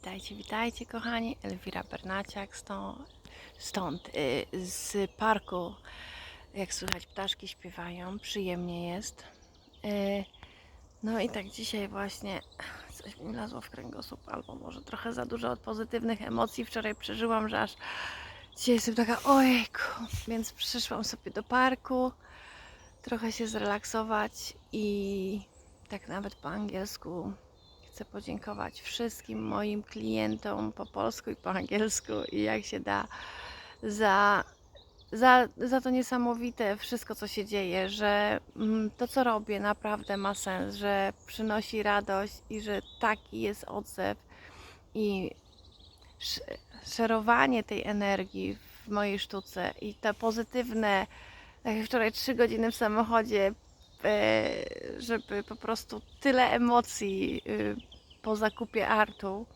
Witajcie, witajcie kochani. Elwira Bernaciak stąd, stąd y, z parku. Jak słychać, ptaszki śpiewają, przyjemnie jest. Y, No i tak dzisiaj właśnie coś mi lazło w kręgosłup, albo może trochę za dużo od pozytywnych emocji. Wczoraj przeżyłam, że aż dzisiaj jestem taka ojejku, więc przyszłam sobie do parku, trochę się zrelaksować i tak nawet po angielsku Chcę podziękować wszystkim moim klientom po polsku i po angielsku i jak się da za, za, za to niesamowite wszystko, co się dzieje, że mm, to, co robię, naprawdę ma sens, że przynosi radość i że taki jest odzew i sz- szerowanie tej energii w mojej sztuce i te pozytywne, tak jak wczoraj trzy godziny w samochodzie, e, żeby po prostu tyle emocji y, po zakupie artu.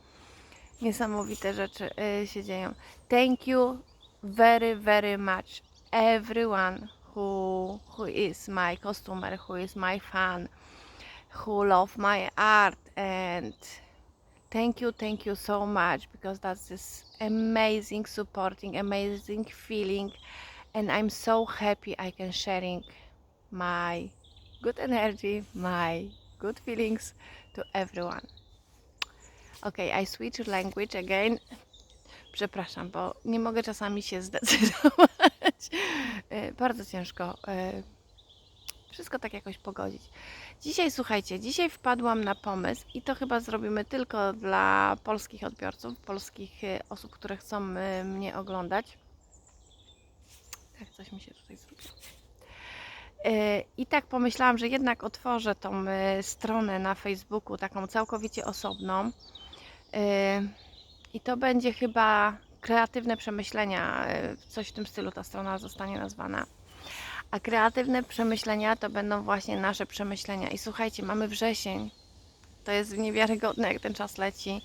Niesamowite rzeczy się dzieją. Thank you very, very much everyone who, who is my customer, who is my fan, who love my art and thank you, thank you so much because that's this amazing supporting, amazing feeling and I'm so happy I can sharing my good energy, my good feelings to everyone. Okay, I switch language again. Przepraszam, bo nie mogę czasami się zdecydować. E, Bardzo ciężko e, wszystko tak jakoś pogodzić. Dzisiaj słuchajcie, dzisiaj wpadłam na pomysł i to chyba zrobimy tylko dla polskich odbiorców, polskich e, osób, które chcą mnie oglądać. Tak, coś mi się tutaj zrobiło. I tak pomyślałam, że jednak otworzę tą stronę na Facebooku, taką całkowicie osobną. E, I to będzie chyba kreatywne przemyślenia, e, coś w tym stylu ta strona zostanie nazwana. A kreatywne przemyślenia to będą właśnie nasze przemyślenia. I słuchajcie, mamy wrzesień. To jest niewiarygodne, jak ten czas leci.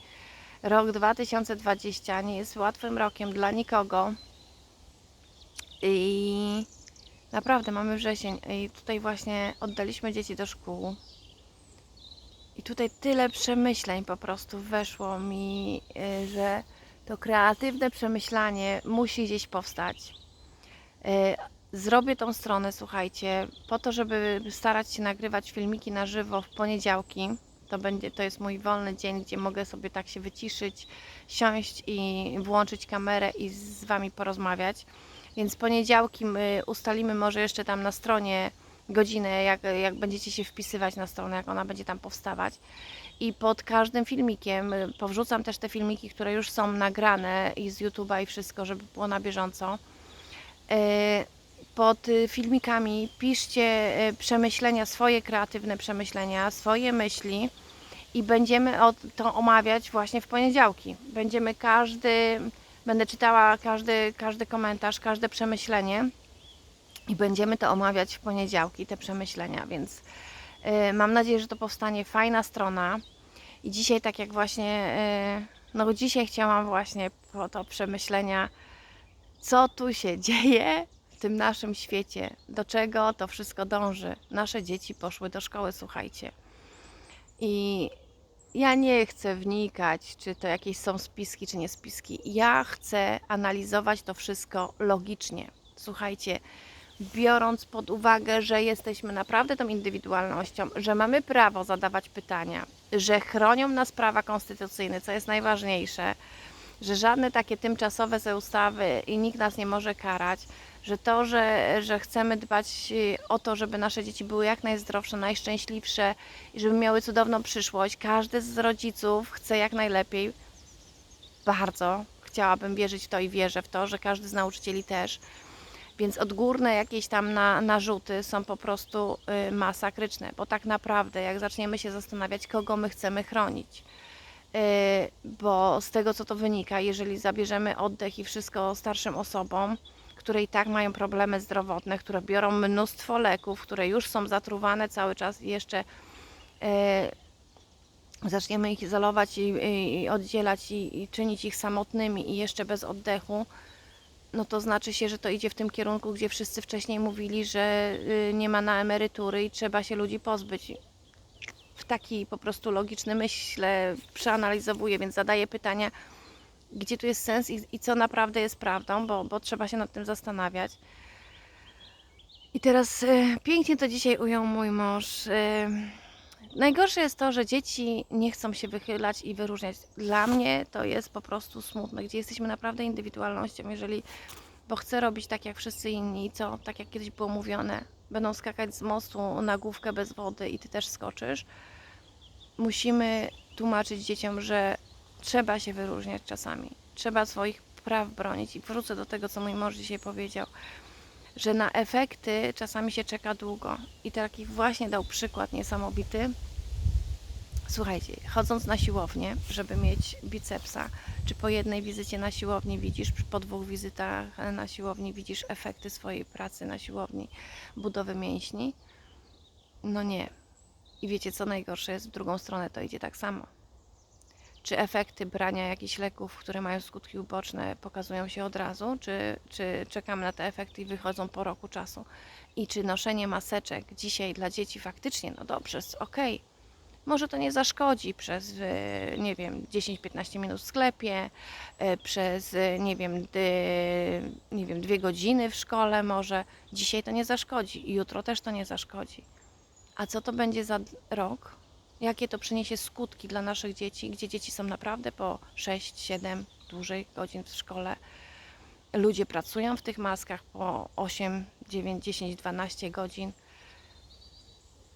Rok 2020 nie jest łatwym rokiem dla nikogo. I Naprawdę mamy wrzesień i tutaj właśnie oddaliśmy dzieci do szkół. I tutaj tyle przemyśleń po prostu weszło mi, y, że to kreatywne przemyślanie musi gdzieś powstać. Y, Zrobię tą stronę, słuchajcie, po to, żeby starać się nagrywać filmiki na żywo w poniedziałki. To, będzie, to jest mój wolny dzień, gdzie mogę sobie tak się wyciszyć, siąść i włączyć kamerę i z Wami porozmawiać. Więc poniedziałki my ustalimy może jeszcze tam na stronie godzinę, jak, jak będziecie się wpisywać na stronę, jak ona będzie tam powstawać. I pod każdym filmikiem y, powrzucam też te filmiki, które już są nagrane i z YouTube'a i wszystko, żeby było na bieżąco. Y, Pod y, filmikami piszcie przemyślenia, swoje kreatywne przemyślenia, swoje myśli i będziemy to omawiać właśnie w poniedziałki. Będziemy każdy Będę czytała każdy, każdy komentarz, każde przemyślenie i będziemy to omawiać w poniedziałki, te przemyślenia, więc y, mam nadzieję, że to powstanie fajna strona. I dzisiaj, tak jak właśnie, y, no dzisiaj chciałam właśnie po to przemyślenia, co tu się dzieje w tym naszym świecie, do czego to wszystko dąży. Nasze dzieci poszły do szkoły, słuchajcie. I ja nie chcę wnikać, czy to jakieś są spiski, czy nie spiski. Ja chcę analizować to wszystko logicznie. Słuchajcie, biorąc pod uwagę, że jesteśmy naprawdę tą indywidualnością, że mamy prawo zadawać pytania, że chronią nas prawa konstytucyjne, co jest najważniejsze, że żadne takie tymczasowe ze ustawy i nikt nas nie może karać, że to, że, że chcemy dbać y, o to, żeby nasze dzieci były jak najzdrowsze, najszczęśliwsze i żeby miały cudowną przyszłość. Każdy z rodziców chce jak najlepiej. Bardzo chciałabym wierzyć w to i wierzę w to, że każdy z nauczycieli też. Więc odgórne jakieś tam na, narzuty są po prostu y, masakryczne, bo tak naprawdę, jak zaczniemy się zastanawiać, kogo my chcemy chronić, y, bo z tego co to wynika, jeżeli zabierzemy oddech i wszystko starszym osobom, które i tak mają problemy zdrowotne, które biorą mnóstwo leków, które już są zatruwane cały czas i jeszcze e, zaczniemy ich izolować i, i, i oddzielać i, i czynić ich samotnymi i jeszcze bez oddechu, no to znaczy się, że to idzie w tym kierunku, gdzie wszyscy wcześniej mówili, że y, nie ma na emerytury i trzeba się ludzi pozbyć. W taki po prostu logiczny, myślę, przeanalizowuję, więc zadaję pytania, gdzie tu jest sens i, i co naprawdę jest prawdą, bo, bo trzeba się nad tym zastanawiać. I teraz e, pięknie to dzisiaj ujął mój mąż. E, najgorsze jest to, że dzieci nie chcą się wychylać i wyróżniać. Dla mnie to jest po prostu smutne, gdzie jesteśmy naprawdę indywidualnością. Jeżeli, bo chcę robić tak jak wszyscy inni, co tak jak kiedyś było mówione, będą skakać z mostu na główkę bez wody i ty też skoczysz. Musimy tłumaczyć dzieciom, że trzeba się wyróżniać czasami. Trzeba swoich praw bronić. I wrócę do tego, co mój mąż dzisiaj powiedział że na efekty czasami się czeka długo. I taki właśnie dał przykład niesamowity. Słuchajcie, chodząc na siłownię, żeby mieć bicepsa, czy po jednej wizycie na siłowni widzisz, po dwóch wizytach na siłowni widzisz efekty swojej pracy na siłowni, budowy mięśni? No nie. I wiecie, co najgorsze jest? W drugą stronę to idzie tak samo czy efekty brania jakichś leków, które mają skutki uboczne, pokazują się od razu, czy, czy czekamy na te efekty i wychodzą po roku czasu. I czy noszenie maseczek dzisiaj dla dzieci faktycznie, no dobrze, ok, może to nie zaszkodzi przez, e, nie wiem, 10-15 minut w sklepie, e, przez, e, nie wiem, nie wiem, dwie godziny w szkole może. Dzisiaj to nie zaszkodzi i jutro też to nie zaszkodzi. A co to będzie za rok? Jakie to przyniesie skutki dla naszych dzieci, gdzie dzieci są naprawdę po 6, 7, dłużej godzin w szkole. Ludzie pracują w tych maskach po 8, 9, 10, 12 godzin.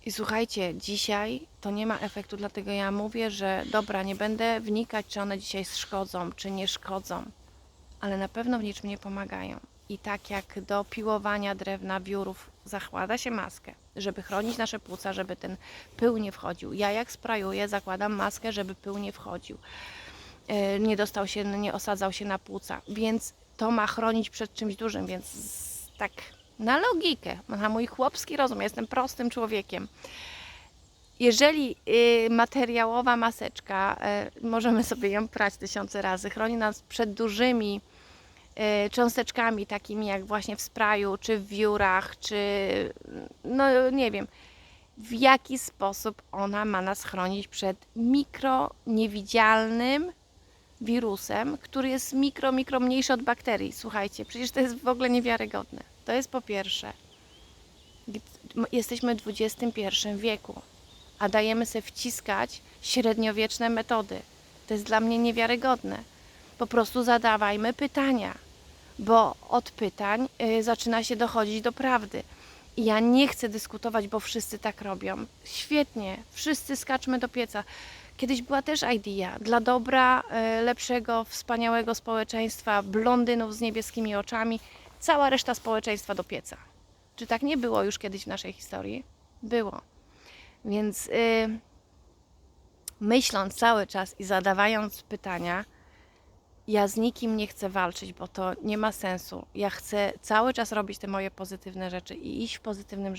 I słuchajcie, dzisiaj to nie ma efektu, dlatego ja mówię, że dobra, nie będę wnikać, czy one dzisiaj szkodzą, czy nie szkodzą, ale na pewno w niczym nie pomagają. I tak jak do piłowania drewna, wiórów zakłada się maskę, żeby chronić nasze płuca, żeby ten pył nie wchodził. Ja jak sprajuję, zakładam maskę, żeby pył nie wchodził. E, nie dostał się, nie osadzał się na płuca, więc to ma chronić przed czymś dużym, więc tak na logikę, na mój chłopski rozum, ja jestem prostym człowiekiem. Jeżeli y, materiałowa maseczka, y, możemy sobie ją prać tysiące razy, chroni nas przed dużymi cząsteczkami takimi jak właśnie w spraju, czy w wiórach, czy no nie wiem, w jaki sposób ona ma nas chronić przed mikro, niewidzialnym wirusem, który jest mikro, mikro mniejszy od bakterii. Słuchajcie, przecież to jest w ogóle niewiarygodne. To jest po pierwsze. Jesteśmy w XXI wieku, a dajemy sobie wciskać średniowieczne metody. To jest dla mnie niewiarygodne. Po prostu zadawajmy pytania bo od pytań y, zaczyna się dochodzić do prawdy. I ja nie chcę dyskutować, bo wszyscy tak robią. Świetnie, wszyscy skaczmy do pieca. Kiedyś była też idea dla dobra y, lepszego, wspaniałego społeczeństwa, blondynów z niebieskimi oczami, cała reszta społeczeństwa do pieca. Czy tak nie było już kiedyś w naszej historii? Było. Więc yy, myśląc cały czas i zadawając pytania, ja z nikim nie chcę walczyć, bo to nie ma sensu. Ja chcę cały czas robić te moje pozytywne rzeczy i iść w pozytywnym, e,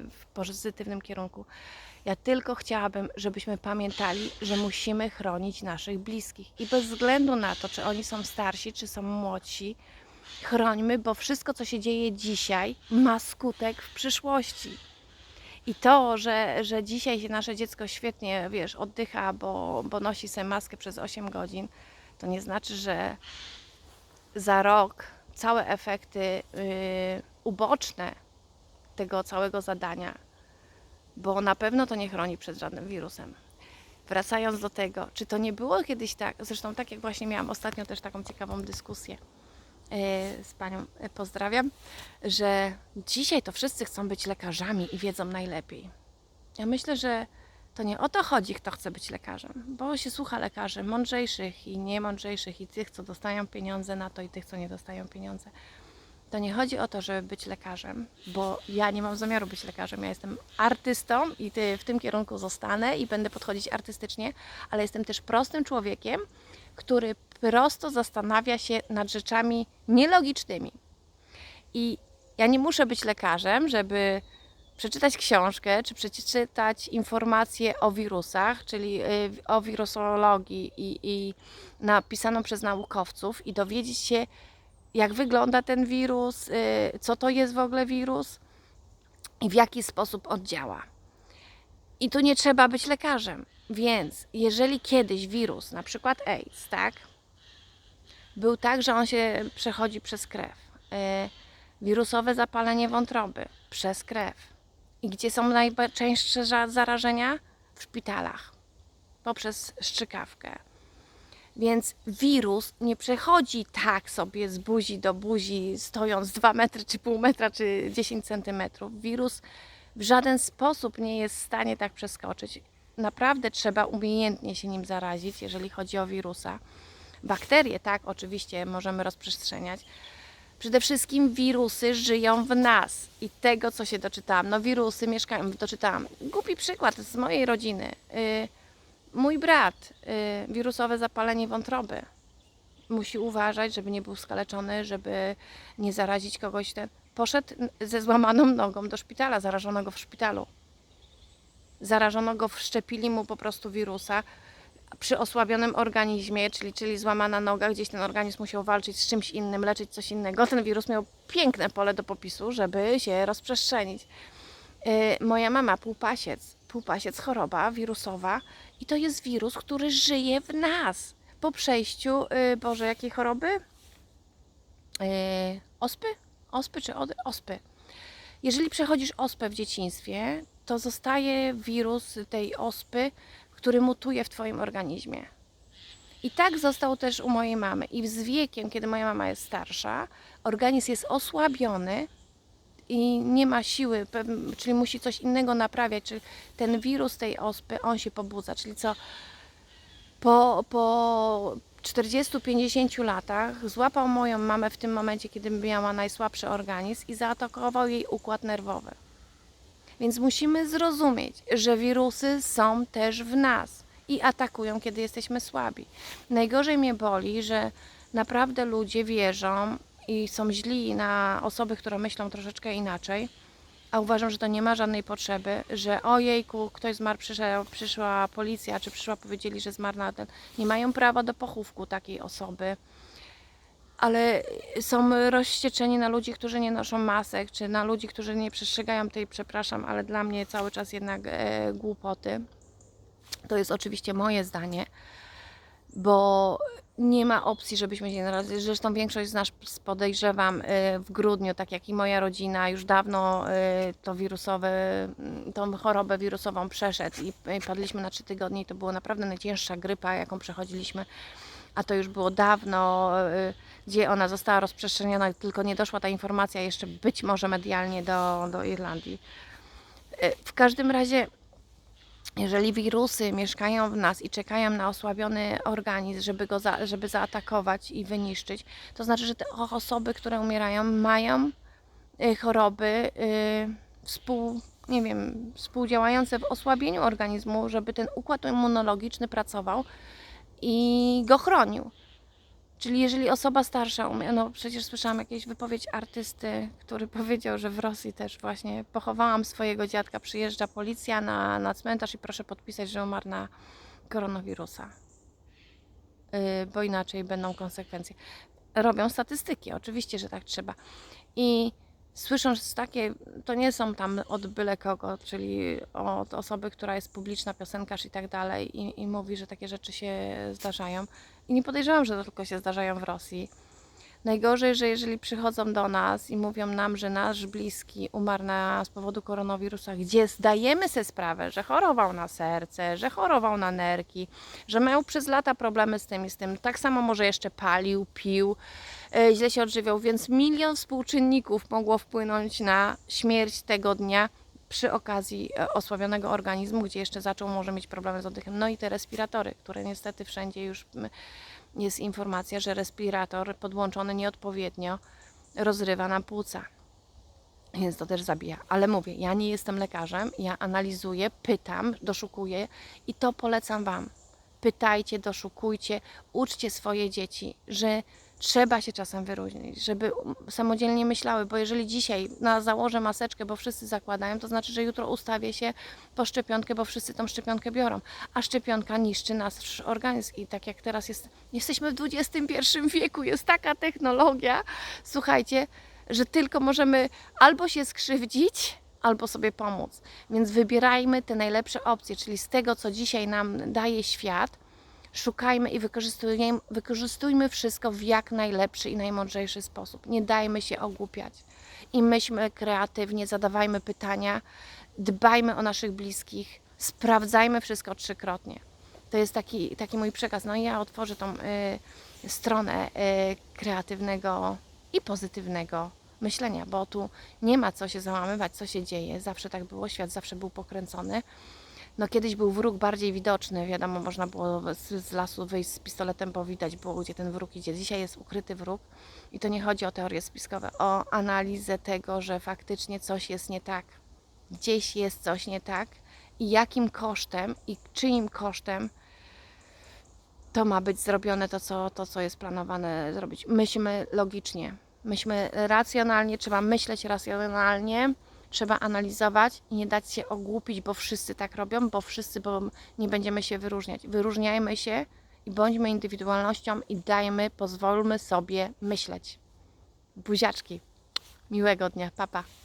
w pozytywnym kierunku. Ja tylko chciałabym, żebyśmy pamiętali, że musimy chronić naszych bliskich. I bez względu na to, czy oni są starsi, czy są młodsi, chrońmy, bo wszystko, co się dzieje dzisiaj, ma skutek w przyszłości. I to, że, że dzisiaj się nasze dziecko świetnie, wiesz, oddycha, bo, bo nosi sobie maskę przez 8 godzin, to nie znaczy, że za rok całe efekty yy, uboczne tego całego zadania, bo na pewno to nie chroni przed żadnym wirusem. Wracając do tego, czy to nie było kiedyś tak, zresztą tak jak właśnie miałam ostatnio też taką ciekawą dyskusję yy, z panią, yy, pozdrawiam, że dzisiaj to wszyscy chcą być lekarzami i wiedzą najlepiej. Ja myślę, że to nie o to chodzi, kto chce być lekarzem, bo się słucha lekarzy mądrzejszych i niemądrzejszych, i tych, co dostają pieniądze na to, i tych, co nie dostają pieniądze. To nie chodzi o to, żeby być lekarzem, bo ja nie mam zamiaru być lekarzem. Ja jestem artystą i ty w tym kierunku zostanę i będę podchodzić artystycznie, ale jestem też prostym człowiekiem, który prosto zastanawia się nad rzeczami nielogicznymi. I ja nie muszę być lekarzem, żeby przeczytać książkę, czy przeczytać informacje o wirusach, czyli y, o wirusologii i, i napisaną przez naukowców i dowiedzieć się, jak wygląda ten wirus, y, co to jest w ogóle wirus i w jaki sposób on działa. I tu nie trzeba być lekarzem. Więc jeżeli kiedyś wirus, na przykład AIDS, tak, był tak, że on się przechodzi przez krew. E, wirusowe zapalenie wątroby przez krew. I gdzie są najczęstsze za- zarażenia? W szpitalach. Poprzez szczykawkę. Więc wirus nie przechodzi tak sobie z buzi do buzi, stojąc 2 metry, czy pół metra, czy 10 centymetrów. Wirus w żaden sposób nie jest w stanie tak przeskoczyć. Naprawdę trzeba umiejętnie się nim zarazić, jeżeli chodzi o wirusa. Bakterie, tak, oczywiście możemy rozprzestrzeniać. Przede wszystkim wirusy żyją w nas i tego, co się doczytałam. No, wirusy mieszkają, doczytałam. Głupi przykład z mojej rodziny. Y, mój brat, y, wirusowe zapalenie wątroby. Musi uważać, żeby nie był skaleczony, żeby nie zarazić kogoś. Ten. Poszedł ze złamaną nogą do szpitala, zarażono go w szpitalu. Zarażono go, wszczepili mu po prostu wirusa przy osłabionym organizmie, czyli, czyli złamana noga, gdzieś ten organizm musiał walczyć z czymś innym, leczyć coś innego. Ten wirus miał piękne pole do popisu, żeby się rozprzestrzenić. Yy, moja mama, półpasiec, półpasiec choroba wirusowa i to jest wirus, który żyje w nas. Po przejściu, yy, Boże, jakiej choroby? Yy, ospy? Ospy czy od... ospy? Jeżeli przechodzisz ospę w dzieciństwie, to zostaje wirus tej ospy, który mutuje w Twoim organizmie. I tak został też u mojej mamy. I z wiekiem, kiedy moja mama jest starsza, organizm jest osłabiony i nie ma siły, czyli musi coś innego naprawiać, czyli ten wirus tej ospy, on się pobudza, czyli co po, po 40-50 latach złapał moją mamę w tym momencie, kiedy miała najsłabszy organizm i zaatakował jej układ nerwowy. Więc musimy zrozumieć, że wirusy są też w nas i atakują, kiedy jesteśmy słabi. Najgorzej mnie boli, że naprawdę ludzie wierzą i są źli na osoby, które myślą troszeczkę inaczej, a uważam, że to nie ma żadnej potrzeby, że ojejku, ktoś zmarł, przyszła, policja, czy przyszła, powiedzieli, że zmarł na ten. Nie mają prawa do pochówku takiej osoby ale są rozścieczeni na ludzi, którzy nie noszą masek, czy na ludzi, którzy nie przestrzegają tej, przepraszam, ale dla mnie cały czas jednak e, głupoty. To jest oczywiście moje zdanie, bo nie ma opcji, żebyśmy się narazili. Zresztą większość z nas podejrzewam e, w grudniu, tak jak i moja rodzina, już dawno e, to wirusowe, m, tą chorobę wirusową przeszedł i padliśmy na trzy tygodnie to była naprawdę najcięższa grypa, jaką przechodziliśmy a to już było dawno, y, gdzie ona została rozprzestrzeniona, tylko nie doszła ta informacja jeszcze być może medialnie do, do Irlandii. Y, W każdym razie, jeżeli wirusy mieszkają w nas i czekają na osłabiony organizm, żeby go za, żeby zaatakować i wyniszczyć, to znaczy, że te osoby, które umierają, mają y, choroby współ, nie wiem, współdziałające w osłabieniu organizmu, żeby ten układ immunologiczny pracował i go chronił. Czyli jeżeli osoba starsza umie, no przecież słyszałam jakieś wypowiedź artysty, który powiedział, że w Rosji też właśnie pochowałam swojego dziadka, przyjeżdża policja na, na cmentarz i proszę podpisać, że umarł na koronawirusa. Yy, bo inaczej będą konsekwencje. Robią statystyki, oczywiście, że tak trzeba. I słysząc takie, to nie są tam od byle kogo, czyli od osoby, która jest publiczna, piosenkarz i tak dalej i, i mówi, że takie rzeczy się zdarzają. I nie podejrzewam, że to tylko się zdarzają w Rosji. Najgorzej, że jeżeli przychodzą do nas i mówią nam, że nasz bliski umarł na, z powodu koronawirusa, gdzie zdajemy sobie sprawę, że chorował na serce, że chorował na nerki, że miał przez lata problemy z tym i z tym, tak samo może jeszcze palił, pił, e, źle się odżywiał, więc milion współczynników mogło wpłynąć na śmierć tego dnia przy okazji e, osłabionego organizmu, gdzie jeszcze zaczął może mieć problemy z oddechem. No i te respiratory, które niestety wszędzie już jest informacja, że respirator podłączony nieodpowiednio rozrywa nam płuca. Więc to też zabija. Ale mówię, ja nie jestem lekarzem, ja analizuję, pytam, doszukuję i to polecam Wam. Pytajcie, doszukujcie, uczcie swoje dzieci, że trzeba się czasem wyróżnić, żeby samodzielnie myślały, bo jeżeli dzisiaj na założę maseczkę, bo wszyscy zakładają, to znaczy, że jutro ustawię się po szczepionkę, bo wszyscy tą szczepionkę biorą, a szczepionka niszczy nasz organizm i tak jak teraz jest, jesteśmy w XXI wieku, jest taka technologia, słuchajcie, że tylko możemy albo się skrzywdzić, albo sobie pomóc. Więc wybierajmy te najlepsze opcje, czyli z tego, co dzisiaj nam daje świat, szukajmy i wykorzystujmy, wykorzystujmy wszystko w jak najlepszy i najmądrzejszy sposób. Nie dajmy się ogłupiać. I myślmy kreatywnie, zadawajmy pytania, dbajmy o naszych bliskich, sprawdzajmy wszystko trzykrotnie. To jest taki, taki mój przekaz. No i ja otworzę tą y, stronę y, kreatywnego i pozytywnego myślenia, bo tu nie ma co się załamywać, co się dzieje. Zawsze tak było, świat zawsze był pokręcony. No kiedyś był wróg bardziej widoczny, wiadomo, można było z, z lasu wyjść z pistoletem, bo widać było, gdzie ten wróg idzie. Dzisiaj jest ukryty wróg i to nie chodzi o teorie spiskowe, o analizę tego, że faktycznie coś jest nie tak. Gdzieś jest coś nie tak i jakim kosztem i czyim kosztem to ma być zrobione, to co, to, co jest planowane zrobić. Myślmy logicznie, myślmy racjonalnie, trzeba myśleć racjonalnie, trzeba analizować i nie dać się ogłupić, bo wszyscy tak robią, bo wszyscy, bo nie będziemy się wyróżniać. Wyróżniajmy się i bądźmy indywidualnością i dajmy, pozwólmy sobie myśleć. Buziaczki. Miłego dnia. Papa. Pa.